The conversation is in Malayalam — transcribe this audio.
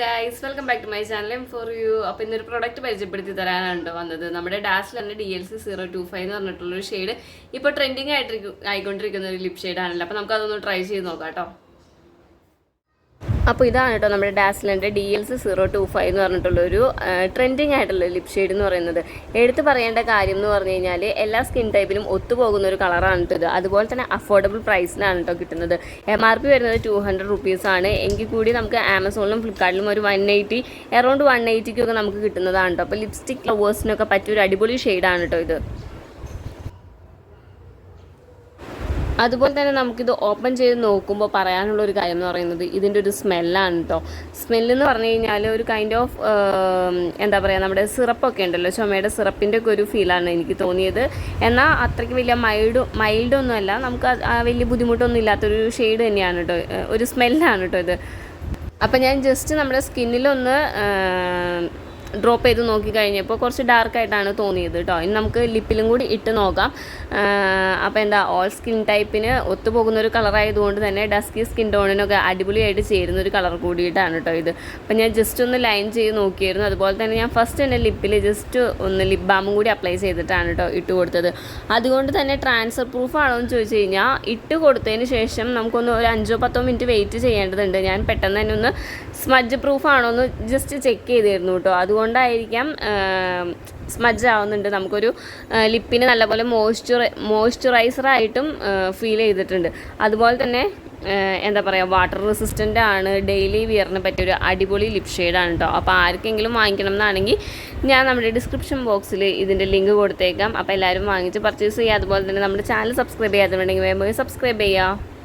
Guys welcome back to my channel M for you അപ്പോൾ ഇന്നൊരു പ്രൊഡക്റ്റ് പരിചയപ്പെടുത്തി തരാനാണ് വന്നത്. നമ്മുടെ ഡാഷിൽ തന്നെ D L C zero two five എന്ന് പറഞ്ഞിട്ടുള്ളൊരു ഷെയ്ഡ് ഇപ്പോൾ ട്രെൻഡിങ് ആയിട്ട് ആയിക്കൊണ്ടിരിക്കുന്ന ഒരു ലിപ് ഷെയ്ഡ് ആണല്ലോ. അപ്പോൾ നമുക്ക് അതൊന്ന് ട്രൈ ചെയ്ത് നോക്കാം കേട്ടോ. അപ്പോൾ ഇതാണ് കേട്ടോ നമ്മുടെ ഡാസ്ലിന്റെ D L C zero two five എന്ന് പറഞ്ഞിട്ടുള്ളൊരു ട്രെൻഡിങ് ആയിട്ടുള്ള ലിപ് ഷെയ്ഡ് എന്ന് പറയുന്നത്. എടുത്തു പറയേണ്ട കാര്യം എന്ന് പറഞ്ഞു കഴിഞ്ഞാൽ എല്ലാ സ്കിൻ ടൈപ്പിലും ഒത്തുപോകുന്ന ഒരു കളറാണ് ഇത്. അതുപോലെ തന്നെ അഫോർഡബിൾ പ്രൈസിലാണ് കേട്ടോ കിട്ടുന്നത്. എം ആർ പി വരുന്നത് ടു ഹൺഡ്രഡ് റുപ്പീസാണ് എങ്കിൽ കൂടി നമുക്ക് ആമസോണിലും ഫ്ലിപ്കാർട്ടിലും ഒരു വൺ എയ്റ്റി എറൗണ്ട് വൺ എയ്റ്റിക്കൊക്കെ നമുക്ക് കിട്ടുന്നതാണ് കേട്ടോ. അപ്പോൾ ലിപ്സ്റ്റിക് ലവേഴ്സിനൊക്കെ പറ്റിയ ഒരു അടിപൊളി ഷെയ്ഡാണ് കേട്ടോ ഇത്. അതുപോലെ തന്നെ നമുക്കിത് ഓപ്പൺ ചെയ്ത് നോക്കുമ്പോൾ പറയാനുള്ള ഒരു കാര്യം എന്ന് പറയുന്നത് ഇതിന്റെ ഒരു സ്മെല്ലാണ് കേട്ടോ സ്മെല്ലെന്ന് പറഞ്ഞു കഴിഞ്ഞാൽ ഒരു കൈൻഡ് ഓഫ് എന്താ പറയുക നമ്മുടെ സിറപ്പൊക്കെ ഉണ്ടല്ലോ ചുമയുടെ സിറപ്പിന്റെ ഒക്കെ ഒരു ഫീലാണ് എനിക്ക് തോന്നിയത്. എന്നാൽ അത്രയ്ക്ക് വലിയ മൈൽഡ് മൈൽഡ് ഒന്നുമല്ല നമുക്ക് വലിയ ബുദ്ധിമുട്ടൊന്നും ഇല്ലാത്തൊരു ഷെയ്ഡ് തന്നെയാണ് കേട്ടോ ഒരു സ്മെല്ലാണ് കേട്ടോ ഇത്. അപ്പം ഞാൻ ജസ്റ്റ് നമ്മുടെ സ്കിന്നിലൊന്ന് ഡ്രോപ്പ് ചെയ്ത് നോക്കി കഴിഞ്ഞപ്പോൾ കുറച്ച് ഡാർക്കായിട്ടാണ് തോന്നിയത് കേട്ടോ ഇനി നമുക്ക് ലിപ്പിലും കൂടി ഇട്ട് നോക്കാം. അപ്പോൾ എന്താ ഓൾ സ്കിൻ ടൈപ്പിന് ഒത്തുപോകുന്ന ഒരു കളറായതുകൊണ്ട് തന്നെ ഡസ്കി സ്കിൻ ടോണിനൊക്കെ അടിപൊളിയായിട്ട് ചേരുന്ന ഒരു കളർ കൂടിയിട്ടാണ് കേട്ടോ ഇത്. അപ്പോൾ ഞാൻ ജസ്റ്റ് ഒന്ന് ലൈൻ ചെയ്ത് നോക്കിയായിരുന്നു അതുപോലെ തന്നെ ഞാൻ ഫസ്റ്റ് തന്നെ ലിപ്പിൽ ജസ്റ്റ് ഒന്ന് ലിപ് ബാമും കൂടി അപ്ലൈ ചെയ്തിട്ടാണ് കേട്ടോ ഇട്ട് കൊടുത്തത്. അതുകൊണ്ട് തന്നെ ട്രാൻസ്ഫർ പ്രൂഫ് എന്ന് ചോദിച്ചു കഴിഞ്ഞാൽ ഇട്ട് കൊടുത്തതിന് ശേഷം നമുക്കൊന്ന് ഒരു അഞ്ചോ പത്തോ മിനിറ്റ് വെയിറ്റ് ചെയ്യേണ്ടതുണ്ട്. ഞാൻ പെട്ടെന്ന് തന്നെ ഒന്ന് സ്മജ് പ്രൂഫ് എന്ന് ജസ്റ്റ് ചെക്ക് ചെയ്തിരുന്നു കേട്ടോ അതുകൊണ്ടായിരിക്കാം സ്മജ് ആവുന്നുണ്ട്. നമുക്കൊരു ലിപ്പിന് നല്ലപോലെ മോയ്സ്ചർ മോയ്സ്ചറൈസറായിട്ടും ഫീൽ ചെയ്തിട്ടുണ്ട്. അതുപോലെ തന്നെ എന്താ പറയുക വാട്ടർ റെസിസ്റ്റന്റ് ആണ്. ഡെയിലി വിയറിന് പറ്റിയൊരു അടിപൊളി ലിപ് ഷെയ്ഡാണ് കേട്ടോ അപ്പോൾ ആർക്കെങ്കിലും വാങ്ങിക്കണം എന്നാണെങ്കിൽ ഞാൻ നമ്മുടെ ഡിസ്ക്രിപ്ഷൻ ബോക്സിൽ ഇതിന്റെ ലിങ്ക് കൊടുത്തേക്കാം. അപ്പോൾ എല്ലാവരും വാങ്ങിച്ച് പർച്ചേസ് ചെയ്യുക. അതുപോലെ തന്നെ നമ്മുടെ ചാനൽ സബ്സ്ക്രൈബ് ചെയ്യാത്തവരുണ്ടെങ്കിൽ വേഗം സബ്സ്ക്രൈബ് ചെയ്യുക.